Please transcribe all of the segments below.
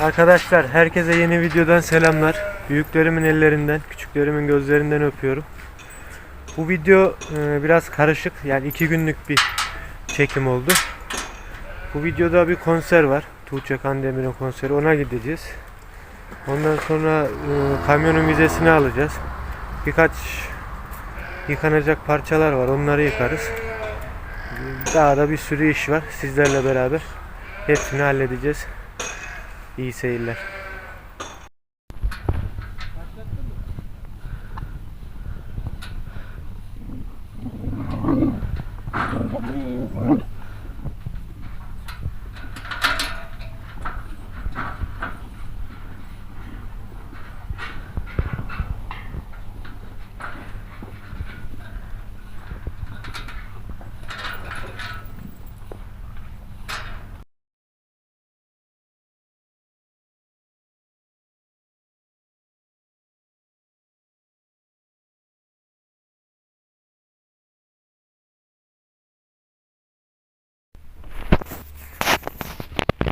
Arkadaşlar herkese yeni videodan selamlar. Büyüklerimin ellerinden, küçüklerimin gözlerinden öpüyorum. Bu video e, biraz karışık. Yani iki günlük bir çekim oldu. Bu videoda bir konser var. Tuğçe Kandemir'in konseri. Ona gideceğiz. Ondan sonra e, kamyonun vizesini alacağız. Birkaç yıkanacak parçalar var. Onları yıkarız. Daha da bir sürü iş var. Sizlerle beraber hepsini halledeceğiz. İyi seyirler.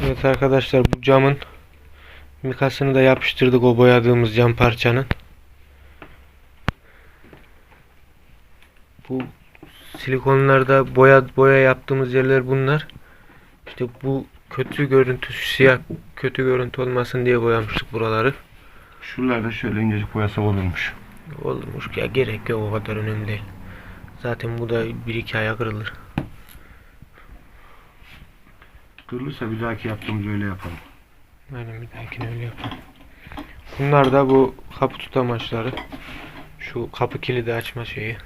Evet arkadaşlar bu camın mikasını da yapıştırdık o boyadığımız cam parçanın. Bu silikonlarda boya boya yaptığımız yerler bunlar. İşte bu kötü görüntü siyah kötü görüntü olmasın diye boyamıştık buraları. Şuralarda şöyle incecik boyasam olurmuş. Olmuş ya gerek yok o kadar önemli değil. Zaten bu da bir iki aya kırılır. Kırılırsa bir dahaki yaptığımız öyle yapalım. Aynen bir dahakine öyle yapalım. Bunlar da bu kapı tutamaçları. Şu kapı kilidi açma şeyi.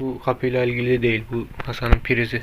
Bu kapıyla ilgili değil. Bu Hasan'ın prizi.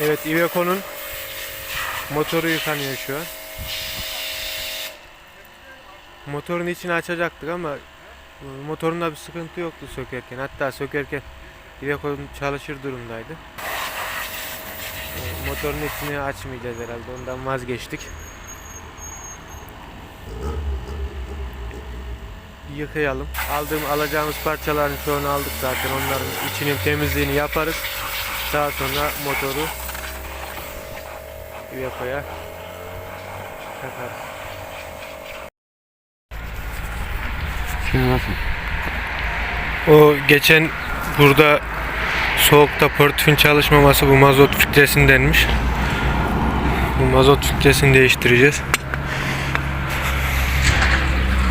Evet Iveco'nun motoru yıkanıyor şu an. Motorun içini açacaktık ama motorunda bir sıkıntı yoktu sökerken. Hatta sökerken Iveco çalışır durumdaydı. E, Motorun içini açmayacağız herhalde. Ondan vazgeçtik. Yıkayalım. Aldığım alacağımız parçaların çoğunu aldık zaten. Onların içinin temizliğini yaparız. Daha sonra motoru Iveco'ya takarız. Şimdi nasıl? O geçen burada soğukta portfün çalışmaması bu mazot filtresindenmiş. Bu mazot filtresini değiştireceğiz.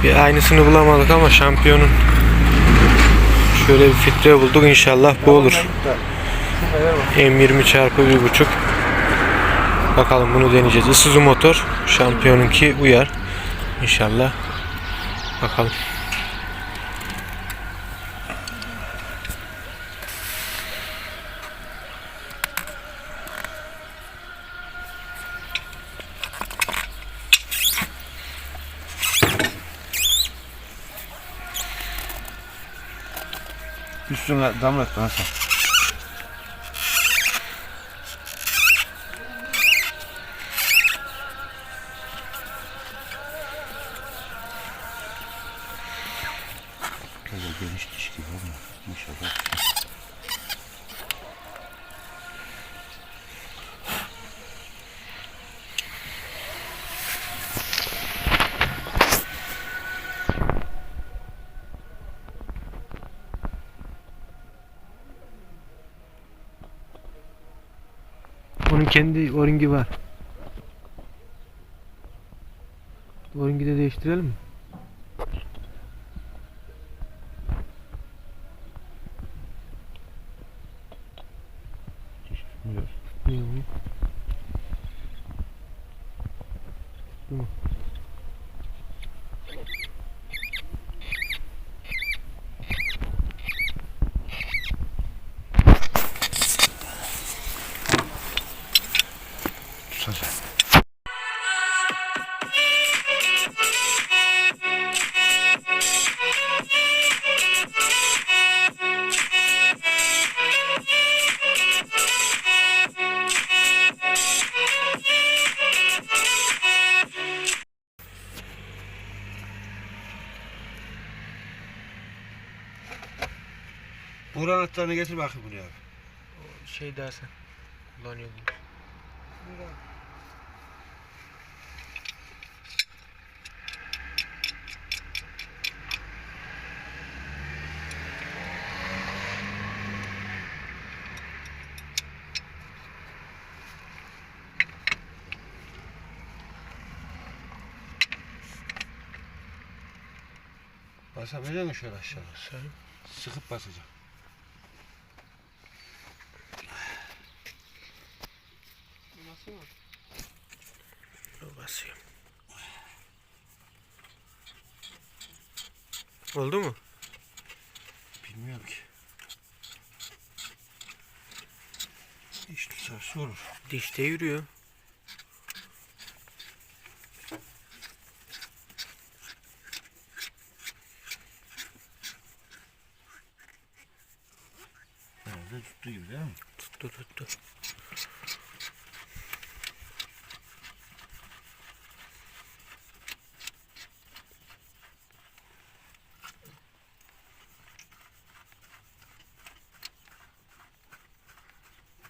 Bir aynısını bulamadık ama şampiyonun şöyle bir filtre bulduk inşallah bu olur. M20 çarpı 1.5 Bakalım bunu deneyeceğiz. Isuzu motor şampiyonunki uyar. İnşallah. Bakalım. Üstüne damlat nasıl? Böyle geniş diş olma. İnşallah. Onun kendi oringi var. Oringi de değiştirelim mi? Uğur anahtarını getir bakayım buraya abi. Şey dersen kullanıyor bunu. Basabilecek misin şöyle aşağı? Sen Sıkıp basacağım. Dişte yürüyor. Herhalde tuttu gibi değil mi? Tuttu tuttu.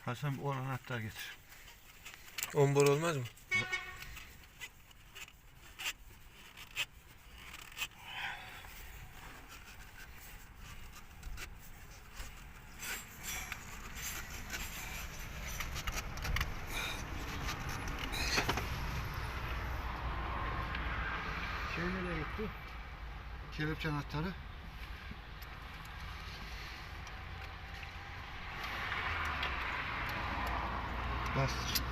Hasan o anahtar getir. Ombor olmaz mı? Şey nereye gitti? Kelepçe anahtarı. Bastır.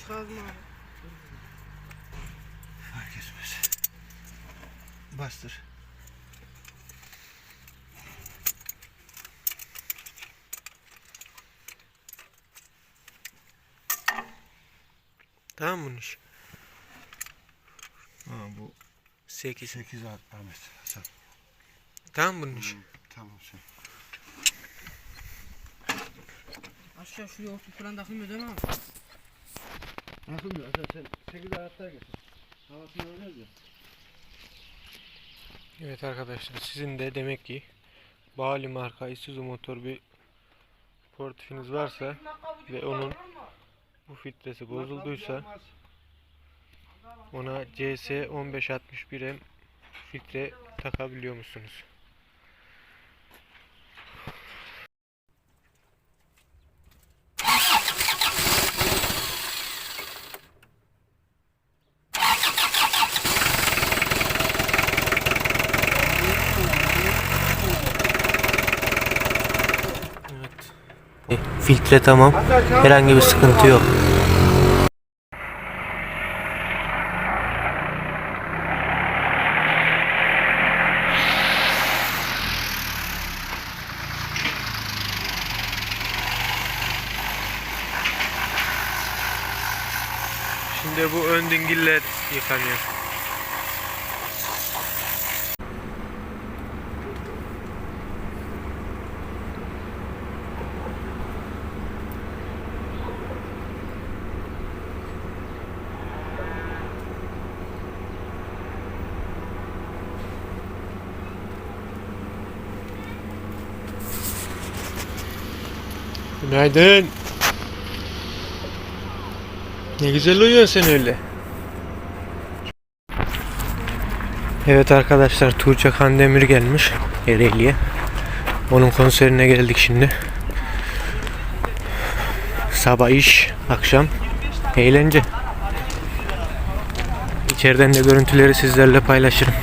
Aç kazma. Fark etmez. Bastır. Tamam mı bunun işi? Ha bu 8. 8 Ahmet Hasan. Tamam mı bunun işi? Tamam sen. Aşağı şuraya oturup falan takılmıyor değil mi Hasan sen 8 anahtar getir. Havasını alıyoruz ya. Evet arkadaşlar sizin de demek ki Bali marka Isuzu motor bir portifiniz varsa ve onun bu filtresi bozulduysa ona CS 1561M filtre takabiliyor musunuz? Evet. Filtre tamam. Herhangi bir sıkıntı yok. Şimdi bu ön dingiller yıkanıyor. Günaydın. Ne güzel uyuyorsun sen öyle. Evet arkadaşlar Tuğçe Kandemir gelmiş Ereğli'ye. Onun konserine geldik şimdi. Sabah iş, akşam eğlence. İçeriden de görüntüleri sizlerle paylaşırım.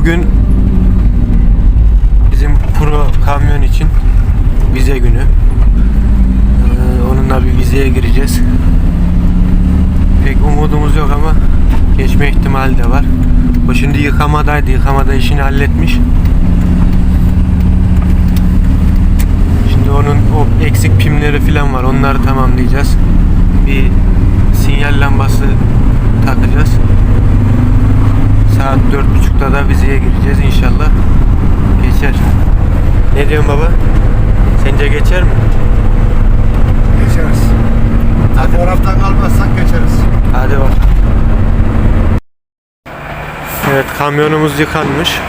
Bugün bizim pro kamyon için vize günü. Ee, onunla bir vizeye gireceğiz. Pek umudumuz yok ama geçme ihtimali de var. O şimdi yıkamadaydı. Yıkamada işini halletmiş. Şimdi onun o eksik pimleri falan var. Onları tamamlayacağız. Bir sinyal lambası takacağız. Saat dört buçukta da vizeye gireceğiz inşallah. Geçer. Ne diyorsun baba? Sence geçer mi? Geçeriz. Fotoğraftan kalmazsak geçeriz. Hadi bak. Evet kamyonumuz yıkanmış.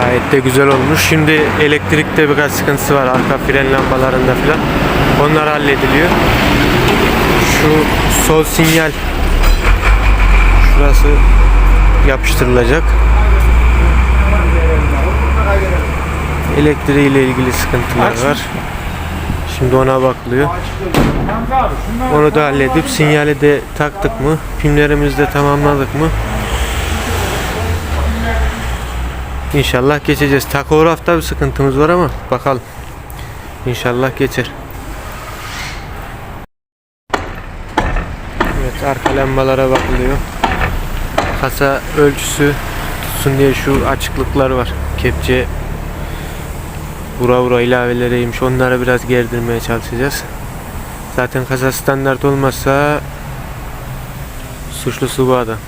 Gayet de güzel olmuş. Şimdi elektrikte birkaç sıkıntısı var. Arka fren lambalarında falan. Onlar hallediliyor. Şu sol sinyal şurası yapıştırılacak. Elektriğiyle ilgili sıkıntılar var. Şimdi ona bakılıyor. Onu da halledip sinyali de taktık mı? Pimlerimizi de tamamladık mı? İnşallah geçeceğiz. Takografta bir sıkıntımız var ama bakalım. İnşallah geçer. Evet arka lambalara bakılıyor. Kasa ölçüsü tutsun diye şu açıklıklar var. Kepçe vura vura ilaveleriymiş. Onları biraz gerdirmeye çalışacağız. Zaten kasa standart olmazsa suçlusu bu adam.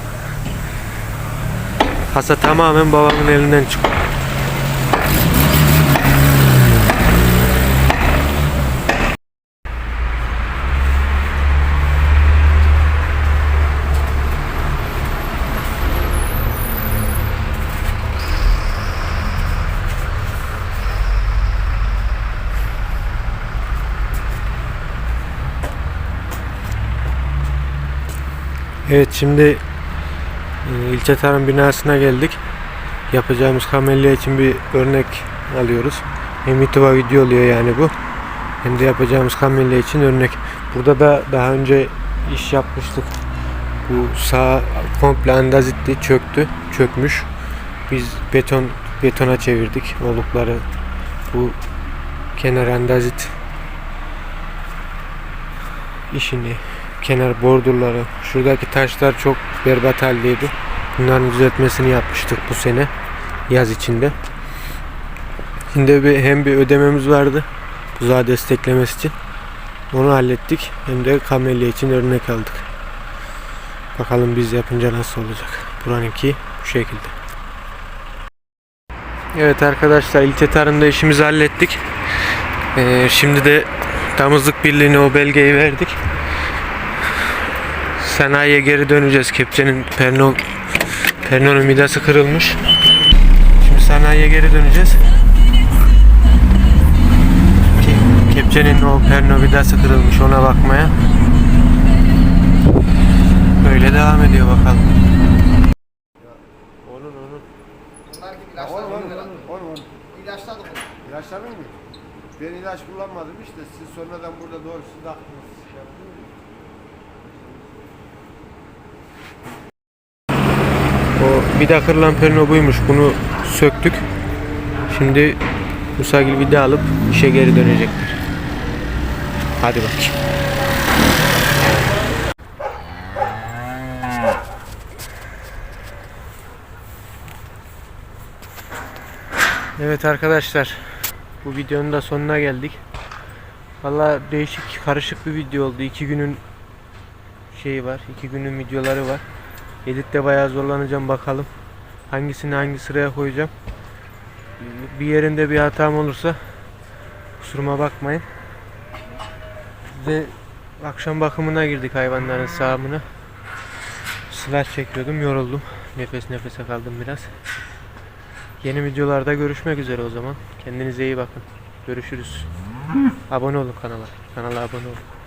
Kasa tamamen babamın elinden çıkıyor. Evet şimdi e, ilçe tarım binasına geldik. Yapacağımız kamelya için bir örnek alıyoruz. Hem YouTube'a video oluyor yani bu. Hem de yapacağımız kamelya için örnek. Burada da daha önce iş yapmıştık. Bu sağ komple andazitti, çöktü, çökmüş. Biz beton betona çevirdik olukları. Bu kenar andazit işini, kenar bordurları, şuradaki taşlar çok berbat haldeydi. Bunların düzeltmesini yapmıştık bu sene yaz içinde. Şimdi bir, hem bir ödememiz vardı buzağı desteklemesi için. Onu hallettik. Hem de kamelya için örnek aldık. Bakalım biz yapınca nasıl olacak. Buranınki bu şekilde. Evet arkadaşlar ilçe tarımda işimizi hallettik. Ee, şimdi de damızlık birliğine o belgeyi verdik. Sanayiye geri döneceğiz. Kepçenin perno pernonun vidası kırılmış. Şimdi sanayiye geri döneceğiz. Ke- Kepçenin o perno vidası kırılmış ona bakmaya. Böyle devam ediyor bakalım. Onun onun. Bunlar gibi ilaçlar mı? Ben ilaç kullanmadım işte. Siz sonradan burada doğru siz de aklınız şey yaptınız mı? O vida kırılan perno buymuş. Bunu söktük. Şimdi Musagil vida alıp işe geri dönecekler. Hadi bakayım. Evet arkadaşlar. Bu videonun da sonuna geldik. Valla değişik karışık bir video oldu. İki günün şeyi var. iki günün videoları var. Editte bayağı zorlanacağım bakalım. Hangisini hangi sıraya koyacağım. Bir yerinde bir hatam olursa kusuruma bakmayın. Ve akşam bakımına girdik hayvanların sağımına. Sılar çekiyordum yoruldum. Nefes nefese kaldım biraz. Yeni videolarda görüşmek üzere o zaman. Kendinize iyi bakın. Görüşürüz. Abone olun kanala. Kanala abone olun.